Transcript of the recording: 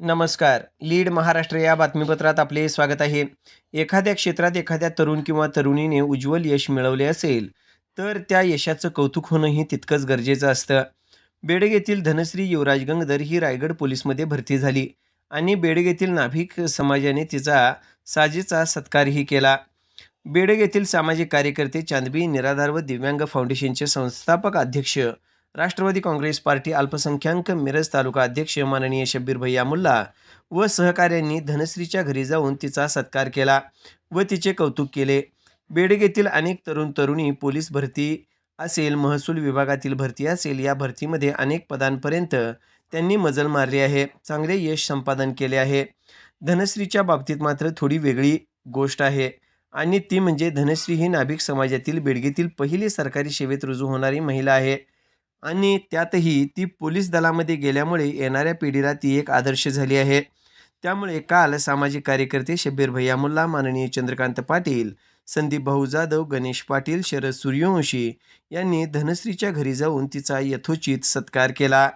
नमस्कार. लीड महाराष्ट्र या बातमीपत्रात आपले स्वागत आहे. एखाद्या क्षेत्रात एखाद्या तरुण किंवा तरुणीने उज्ज्वल यश मिळवले असेल तर त्या यशाचं कौतुक होणंही तितकंच गरजेचं असतं. बेडग येथील धनश्री युवराज गंगधर ही रायगड पोलीसमध्ये भरती झाली आणि बेडग येथील नाभिक समाजाने तिचा साजेचा सत्कारही केला. बेडग येथील सामाजिक कार्यकर्ते चांदबी निराधार व दिव्यांग फाउंडेशनचे संस्थापक अध्यक्ष राष्ट्रवादी काँग्रेस पार्टी अल्पसंख्याक मिरज तालुका अध्यक्ष माननीय शब्बीर भैया मुल्ला व सहकाऱ्यांनी धनश्रीच्या घरी जाऊन तिचा सत्कार केला व तिचे कौतुक केले. बेडगेतील अनेक तरुण तरुणी पोलीस भरती असेल महसूल विभागातील भरती असेल या भरतीमध्ये अनेक पदांपर्यंत त्यांनी मजल मारली आहे. चांगले यश संपादन केले आहे. धनश्रीच्या बाबतीत मात्र थोडी वेगळी गोष्ट आहे आणि ती म्हणजे धनश्री ही नाभिक समाजातील बेडगेतील पहिली सरकारी सेवेत रुजू होणारी महिला आहे. आणि त्यातही ती पोलीस दलामध्ये गेल्यामुळे येणाऱ्या पिढीला ती एक आदर्श झाली आहे. त्यामुळे काल सामाजिक कार्यकर्ते शब्बीर भैया मुल्ला माननीय चंद्रकांत पाटील संदीप भाऊ जाधव गणेश पाटील शरद सूर्यवंशी यांनी धनश्रीच्या घरी जाऊन तिचा यथोचित सत्कार केला.